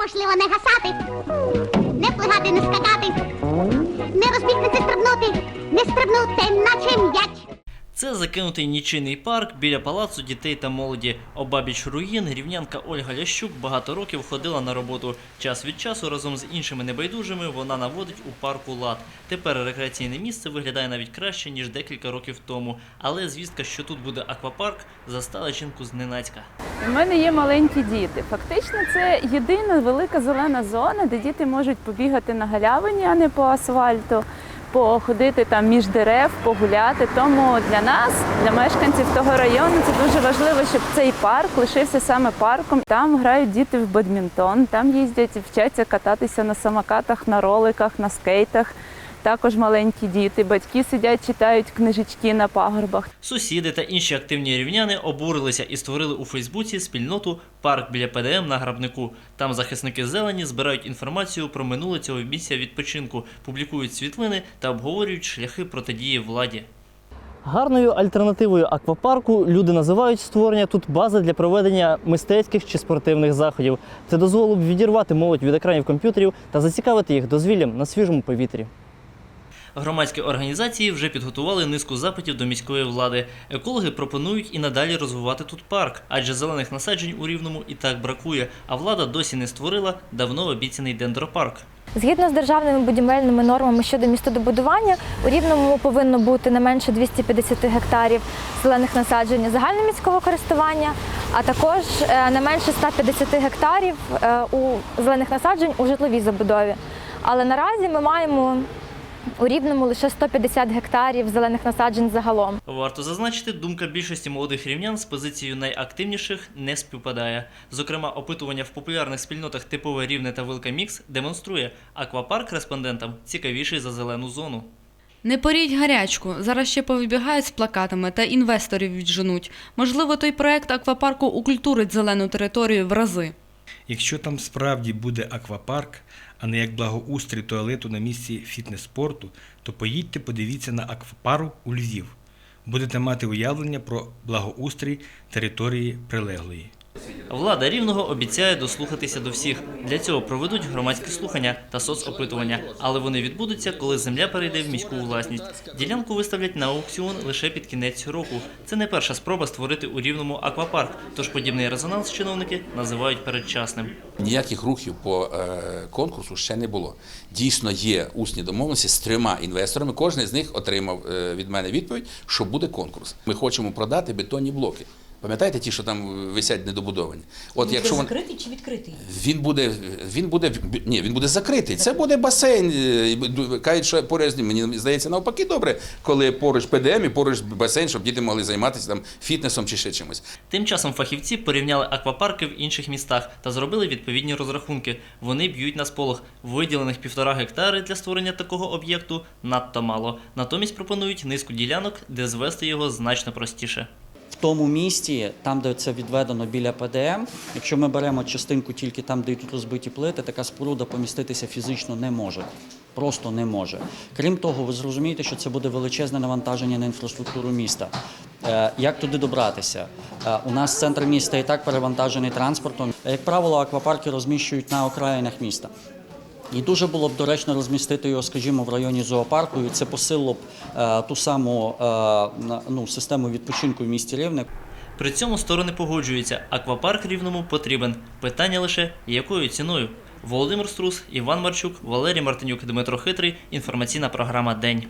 неможливо не гасати, не плигати, не скакати, не розбігтися стрибнути, не стрибнути, наче м'яч. Це закинутий нічийний парк біля палацу дітей та молоді. Обабіч руїн рівнянка Ольга Лящук багато років ходила на роботу. Час від часу разом з іншими небайдужими вона наводить у парку лад. Тепер рекреаційне місце виглядає навіть краще ніж декілька років тому. Але звістка, що тут буде аквапарк, застала жінку зненацька. У мене є маленькі діти. Фактично, це єдина велика зелена зона, де діти можуть побігати на галявині, а не по асфальту, походити там між дерев, погуляти. Тому для нас, для мешканців того району, це дуже важливо, щоб цей парк лишився саме парком. Там грають діти в бадмінтон, там їздять, вчаться кататися на самокатах, на роликах, на скейтах. Також маленькі діти, батьки сидять, читають книжечки на пагорбах. Сусіди та інші активні рівняни обурилися і створили у Фейсбуці спільноту Парк біля ПДМ на грабнику. Там захисники зелені збирають інформацію про минуле цього місця відпочинку, публікують світлини та обговорюють шляхи протидії владі. Гарною альтернативою аквапарку люди називають створення тут бази для проведення мистецьких чи спортивних заходів. Це дозволило б відірвати молодь від екранів комп'ютерів та зацікавити їх дозвіллям на свіжому повітрі. Громадські організації вже підготували низку запитів до міської влади. Екологи пропонують і надалі розвивати тут парк, адже зелених насаджень у рівному і так бракує. А влада досі не створила давно обіцяний дендропарк. Згідно з державними будівельними нормами щодо містодобудування, у Рівному повинно бути не менше 250 гектарів зелених насаджень загальноміського користування, а також е, не менше 150 гектарів е, у зелених насаджень у житловій забудові. Але наразі ми маємо у Рівному лише 150 гектарів зелених насаджень загалом. Варто зазначити, думка більшості молодих рівнян з позицією найактивніших не співпадає. Зокрема, опитування в популярних спільнотах типове рівне та Вилка Мікс демонструє, аквапарк респондентам цікавіший за зелену зону. Не поріть гарячку. Зараз ще повибігають з плакатами та інвесторів відженуть. Можливо, той проект аквапарку укультурить зелену територію в рази. Якщо там справді буде аквапарк, а не як благоустрій туалету на місці фітнес-спорту, то поїдьте, подивіться на аквапару у Львів. Будете мати уявлення про благоустрій території прилеглої. Влада рівного обіцяє дослухатися до всіх. Для цього проведуть громадські слухання та соцопитування, але вони відбудуться, коли земля перейде в міську власність. Ділянку виставлять на аукціон лише під кінець року. Це не перша спроба створити у рівному аквапарк, тож подібний резонанс чиновники називають передчасним. Ніяких рухів по е, конкурсу ще не було. Дійсно є усні домовленості з трьома інвесторами. Кожен з них отримав е, від мене відповідь, що буде конкурс. Ми хочемо продати бетонні блоки. Пам'ятаєте ті, що там висять недобудовані? От Він якщо буде вон- закритий чи відкритий? він буде, він буде ні, він буде закритий. Це буде басейн. е, Кажуть, що поряд з ним. Мені здається, навпаки, добре, коли поруч ПДМ і поруч басейн, щоб діти могли займатися там фітнесом чи ще чимось. Тим часом фахівці порівняли аквапарки в інших містах та зробили відповідні розрахунки. Вони б'ють на сполох. Виділених півтора гектари для створення такого об'єкту надто мало. Натомість пропонують низку ділянок, де звести його значно простіше. Тому місті, там, де це відведено біля ПДМ, якщо ми беремо частинку тільки там, де йдуть розбиті плити, така споруда поміститися фізично не може. Просто не може. Крім того, ви зрозумієте, що це буде величезне навантаження на інфраструктуру міста. Е, Як туди добратися? Е, У нас центр міста і так перевантажений транспортом. Як правило, аквапарки розміщують на окраїнах міста. І дуже було б доречно розмістити його, скажімо, в районі зоопарку, і це посилило б е, ту саму е, ну, систему відпочинку в місті Рівне. При цьому сторони погоджуються, аквапарк рівному потрібен. Питання лише якою ціною. Володимир Струс, Іван Марчук, Валерій Мартинюк, Дмитро Хитрий. Інформаційна програма День.